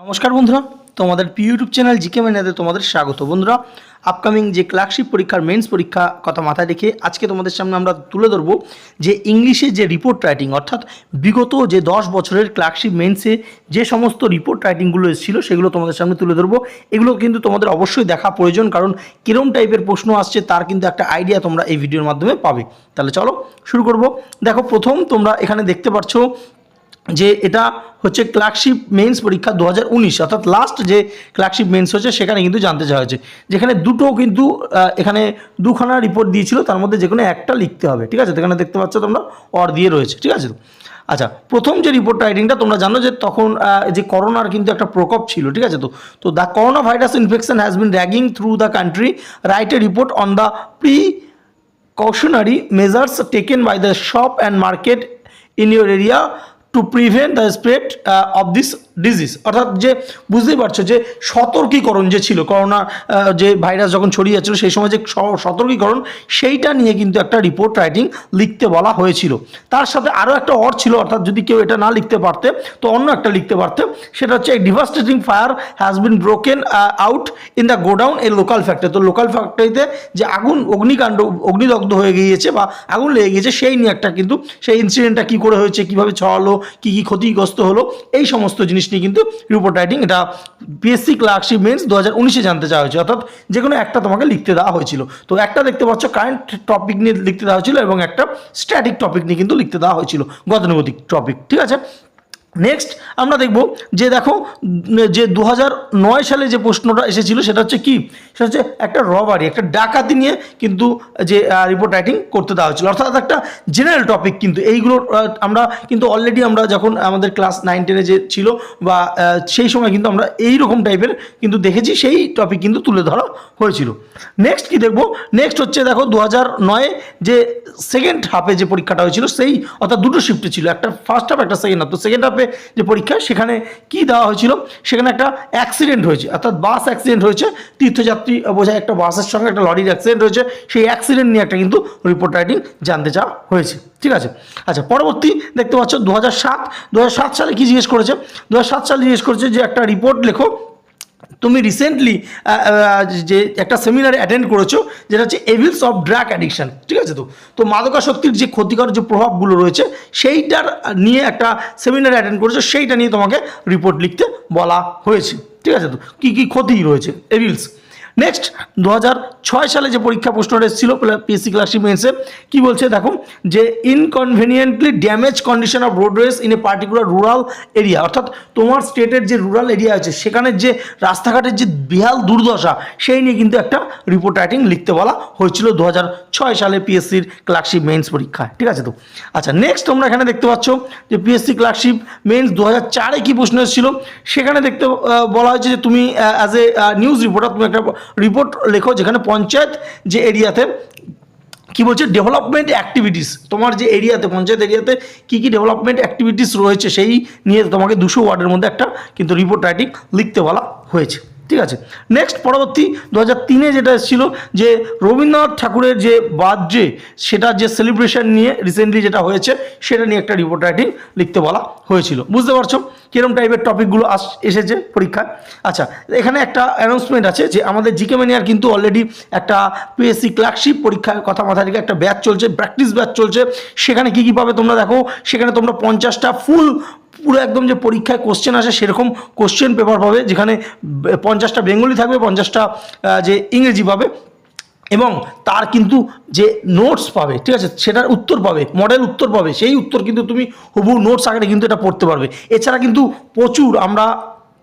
নমস্কার বন্ধুরা, তোমাদের পি ইউটিউব চ্যানেল জিকে মেনাতে তোমাদের স্বাগত। বন্ধুরা আপকামিং যে ক্লার্কশিপ পরীক্ষার মেন্স পরীক্ষা কথা মাথায় রেখে আজকে তোমাদের সামনে আমরা তুলে ধরবো যে ইংলিশে যে রিপোর্ট রাইটিং অর্থাৎ বিগত যে দশ বছরের ক্লার্কশিপ মেন্সে যে সমস্ত রিপোর্ট রাইটিংগুলো এসেছিল সেগুলো তোমাদের সামনে তুলে ধরবো। এগুলো কিন্তু তোমাদের অবশ্যই দেখা প্রয়োজন, কারণ কিরম টাইপের প্রশ্ন আসছে তার কিন্তু একটা আইডিয়া তোমরা এই ভিডিওর মাধ্যমে পাবে। তাহলে চলো শুরু করব। দেখো, প্রথম তোমরা এখানে দেখতে পাচ্ছ যে এটা হচ্ছে ক্লার্কশিপ মেন্স পরীক্ষা দু হাজার উনিশ, অর্থাৎ লাস্ট যে ক্লার্কশিপ মেন্স হচ্ছে সেখানে কিন্তু জানতে চাওয়া হয়েছে। যেখানে দুটো কিন্তু এখানে দুখানা রিপোর্ট দিয়েছিল, তার মধ্যে যে কোনো একটা লিখতে হবে, ঠিক আছে? এখানে দেখতে পাচ্ছ তোমরা অর দিয়ে রয়েছে, ঠিক আছে? আচ্ছা প্রথম যে রিপোর্ট রাইটিংটা তোমরা জানো যে তখন যে করোনার কিন্তু একটা প্রকোপ ছিল, ঠিক আছে তো? তো the corona virus infection has been raging through the country right a report on the pre cautionary measures taken by the shop and market in your area. To prevent the spread uh, this disease অর্থাৎ যে বুঝতেই পারছ যে সতর্কীকরণ যে ছিল corona যে virus যখন ছড়িয়ে যাচ্ছিল সেই সময় যে সতর্কীকরণ সেইটা নিয়ে কিন্তু একটা রিপোর্ট রাইটিং লিখতে বলা হয়েছিল। তার সাথে আরও একটা অর ছিল অর্থাৎ যদি কেউ এটা না লিখতে পারতে তো অন্য একটা লিখতে পারতে সেটা হচ্ছে devastating fire has been broken out in the godown a local factory তো লোকাল ফ্যাক্টরিতে যে আগুন অগ্নিকাণ্ড অগ্নিদগ্ধ হয়ে গিয়েছে বা আগুন লেগে গিয়েছে সেই নিয়ে একটা কিন্তু সেই ইনসিডেন্টটা কী করে হয়েছে কীভাবে ছড়ালো কী কি ক্ষতিগ্রস্ত হলো, এই সমস্ত জিনিস নিয়ে কিন্তু রিপোর্ট রাইটিং এটা পিএসসি ক্লার্কশিপ মেন্স দু হাজার উনিশে জানতে চাওয়া হয়েছে। অর্থাৎ যে কোনো একটা তোমাকে লিখতে দেওয়া হয়েছিল। তো একটা দেখতে পাচ্ছ কারেন্ট টপিক নিয়ে লিখতে দেওয়া হয়েছিল এবং একটা স্ট্যাটিক টপিক নিয়ে কিন্তু লিখতে দেওয়া হয়েছিল। গতানুগতিক টপিক ঠিক আছে? নেক্সট আমরা দেখব যে দেখো, যে দু নয় সালে যে প্রশ্নটা এসেছিল, সেটা হচ্ছে কি? সেটা হচ্ছে একটা রবারি একটা ডাকাতি নিয়ে কিন্তু যে রিপোর্ট রাইটিং করতে দেওয়া হয়েছিল। অর্থাৎ একটা জেনারেল টপিক কিন্তু, এইগুলো আমরা কিন্তু অলরেডি আমরা যখন আমাদের ক্লাস নাইন টেনে যে ছিল বা সেই সময় কিন্তু আমরা এই রকম টাইপের কিন্তু দেখেছি, সেই টপিক কিন্তু তুলে ধরা হয়েছিল। নেক্সট কি দেখব? নেক্সট হচ্ছে দেখো দু নয়ে যে সেকেন্ড হাফে যে পরীক্ষাটা হয়েছিল, সেই, অর্থাৎ দুটো শিফটে ছিল, একটা ফার্স্ট হাফ একটা সেকেন্ড হাফ তো সেকেন্ড হাফে যে পরীক্ষা সেখানে কি দেওয়া হয়েছিল? সেখানে একটা অ্যাক্সিডেন্ট হয়েছে, অর্থাৎ বাস অ্যাক্সিডেন্ট হয়েছে, তীর্থযাত্রী বোঝায় একটা বাসের সঙ্গে একটা লরির অ্যাক্সিডেন্ট হয়েছে, সেই অ্যাক্সিডেন্ট নিয়ে একটা কিন্তু রিপোর্ট রাইটিং জানতে চাওয়া হয়েছে, ঠিক আছে? আচ্ছা পরবর্তী দেখতে পাচ্ছ দু হাজার সাত সালে কি জিজ্ঞেস করেছে? দু হাজার সাত সালে জিজ্ঞেস করেছে যে একটা রিপোর্ট লেখো তুমি রিসেন্টলি যে একটা সেমিনার অ্যাটেন্ড করেছ, যেটা হচ্ছে এভিলস অফ ড্রাগ অ্যাডিকশান ঠিক আছে তো? তো মাদকাসক্তির যে ক্ষতিকর যে প্রভাবগুলো রয়েছে, সেইটার নিয়ে একটা সেমিনার অ্যাটেন্ড করেছ, সেইটা নিয়ে তোমাকে রিপোর্ট লিখতে বলা হয়েছে, ঠিক আছে তো? কী কী ক্ষতি রয়েছে? এভিলস নেক্সট দু সালে যে পরীক্ষা প্রশ্নটা এসেছিল পিএসসি ক্লাসিক মেন্সে কি বলছে? দেখো যে inconveniently damage condition of roadways in a particular rural area অর্থাৎ তোমার স্টেটের যে রুরাল এরিয়া আছে, সেখানে যে রাস্তাঘাটের যে বিহাল দুর্দশা, সেই নিয়ে কিন্তু একটা রিপোর্ট রাইটিং লিখতে বলা হয়েছিল দু সালে পিএসসির ক্লার্কশিপ মেন্স পরীক্ষায়। ঠিক আছে তো? আচ্ছা নেক্সট তোমরা এখানে দেখতে পাচ্ছ যে পিএসসি ক্লার্কশিপ মেন্স দু হাজার চারে কী প্রশ্ন এসেছিল? সেখানে দেখতে বলা হয়েছে যে তুমি অ্যাজ এ নিউজ রিপোর্টার তুমি একটা রিপোর্ট লেখো যেখানে পঞ্চায়েত যে এরিয়াতে কি বলছে ডেভেলপমেন্ট অ্যাক্টিভিটিস তোমার যে এরিয়াতে, পঞ্চায়েত এরিয়াতে কি কি ডেভেলপমেন্ট অ্যাক্টিভিটিস রয়েছে, সেই নিয়ে তোমাকে দুশো ওয়ার্ডের মধ্যে একটা কিন্তু রিপোর্ট রাইটিং লিখতে বলা হয়েছে। ঠিক আছে? নেক্সট পরবর্তী দু হাজার তিনে যেটা এসেছিল, যে রবীন্দ্রনাথ ঠাকুরের যে বার্থডে, সেটা যে সেলিব্রেশন নিয়ে রিসেন্টলি যেটা হয়েছে, সেটা নিয়ে একটা রিপোর্ট রাইটিং লিখতে বলা হয়েছিল। বুঝতে পারছ কিরম টাইপের টপিকগুলো আস, এসেছে পরীক্ষায়? আচ্ছা এখানে একটা অ্যানাউন্সমেন্ট আছে যে আমাদের জিকে ম্যানিয়ার কিন্তু অলরেডি একটা পিএসসি ক্লার্কশিপ পরীক্ষার কথা মাথায় রেখে একটা ব্যাচ চলছে প্র্যাকটিস ব্যাচ চলছে। সেখানে কী কী পাবে তোমরা দেখো? সেখানে তোমরা পঞ্চাশটা ফুল পুরো একদম যে পরীক্ষায় কোশ্চেন আসে, সেরকম কোশ্চেন পেপার পাবে, যেখানে পঞ্চাশটা বেঙ্গলি থাকবে, পঞ্চাশটা যে ইংরেজি পাবে এবং তার কিন্তু যে নোটস পাবে, ঠিক আছে, সেটার উত্তর পাবে মডেল উত্তর পাবে, সেই উত্তর কিন্তু তুমি হুবু নোটস আকারে কিন্তু এটা পড়তে পারবে। এছাড়া কিন্তু প্রচুর আমরা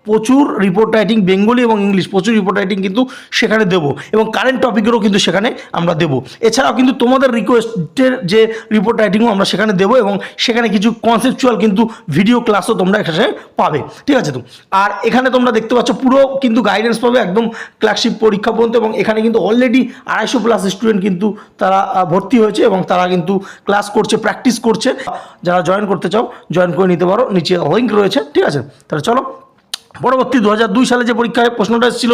প্রচুর রিপোর্ট রাইটিং বেঙ্গলি এবং ইংলিশ, প্রচুর রিপোর্ট রাইটিং কিন্তু সেখানে দেবো এবং কারেন্ট টপিকেরও কিন্তু সেখানে আমরা দেবো। এছাড়াও কিন্তু তোমাদের রিকোয়েস্টের যে রিপোর্ট রাইটিংও আমরা সেখানে দেবো এবং সেখানে কিছু কনসেপচুয়াল কিন্তু ভিডিও ক্লাসও তোমরা এখানে পাবে। ঠিক আছে তো? আর এখানে তোমরা দেখতে পাচ্ছ পুরো কিন্তু গাইডেন্স পাবে একদম ক্লাসিক পরীক্ষা পর্যন্ত এবং এখানে কিন্তু অলরেডি আড়াইশো প্লাস স্টুডেন্ট কিন্তু তারা ভর্তি হয়েছে এবং তারা কিন্তু ক্লাস করছে প্র্যাকটিস করছে। যারা জয়েন করতে চাও জয়েন করে নিতে পারো। নিচে লিঙ্ক রয়েছে। ঠিক আছে? তাহলে চলো পরবর্তী দু সালে যে পরীক্ষায় প্রশ্নটা এসেছিল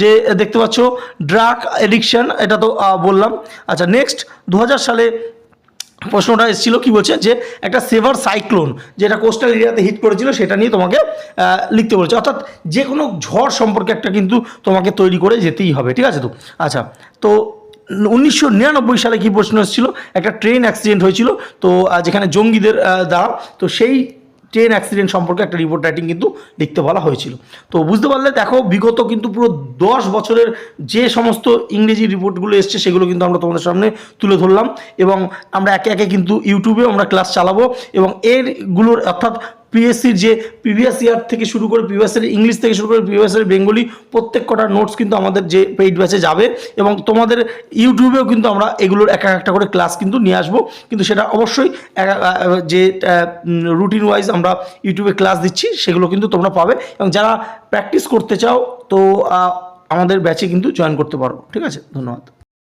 যে দেখতে পাচ্ছ ড্রাগ এডিকশন এটা তো বললাম। আচ্ছা নেক্সট দু হাজার সালে প্রশ্নটা এসেছিল কি বলছে? যে, একটা সেভার সাইক্লোন যেটা কোস্টাল এরিয়াতে হিট করেছিল, সেটা নিয়ে তোমাকে লিখতে বলেছে। অর্থাৎ যে কোনো ঝড় সম্পর্কে একটা কিন্তু তোমাকে তৈরি করে যেতেই হবে, ঠিক আছে তো? আচ্ছা তো উনিশশো নিরানব্বই সালে কি প্রশ্ন এসেছিল? একটা ট্রেন অ্যাক্সিডেন্ট হয়েছিল, তো যেখানে জঙ্গিদের দ্বারা, তো সেই ট্রেন অ্যাক্সিডেন্ট সম্পর্কে একটা রিপোর্ট রাইটিং কিন্তু লিখতে বলা হয়েছিল। তো বুঝতে পারলে দেখো, বিগত কিন্তু পুরো দশ বছরের যে সমস্ত ইংরেজি রিপোর্টগুলো এসছে, সেগুলো কিন্তু আমরা তোমাদের সামনে তুলে ধরলাম। এবং আমরা একে একে কিন্তু ইউটিউবে আমরা ক্লাস চালাবো এবং এরগুলোর অর্থাৎ পিএসসির যে প্রিভিয়াস ইয়ার থেকে শুরু করে প্রিভিয়াস ইয়ার ইংলিশ থেকে শুরু করে প্রিভিয়াস ইয়ার বেঙ্গলি প্রত্যেক কটা নোটস কিন্তু আমাদের যে পেইড ব্যাচে যাবে এবং তোমাদের ইউটিউবেও কিন্তু আমরা এগুলোর এক একটা করে ক্লাস কিন্তু নিয়ে আসব। কিন্তু সেটা অবশ্যই যে রুটিন ওয়াইজ আমরা ইউটিউবে ক্লাস দিচ্ছি, সেগুলো কিন্তু তোমরা পাবে। এবং যারা প্র্যাকটিস করতে চাও, তো আমাদের ব্যাচে কিন্তু জয়েন করতে পারো। ঠিক আছে? ধন্যবাদ।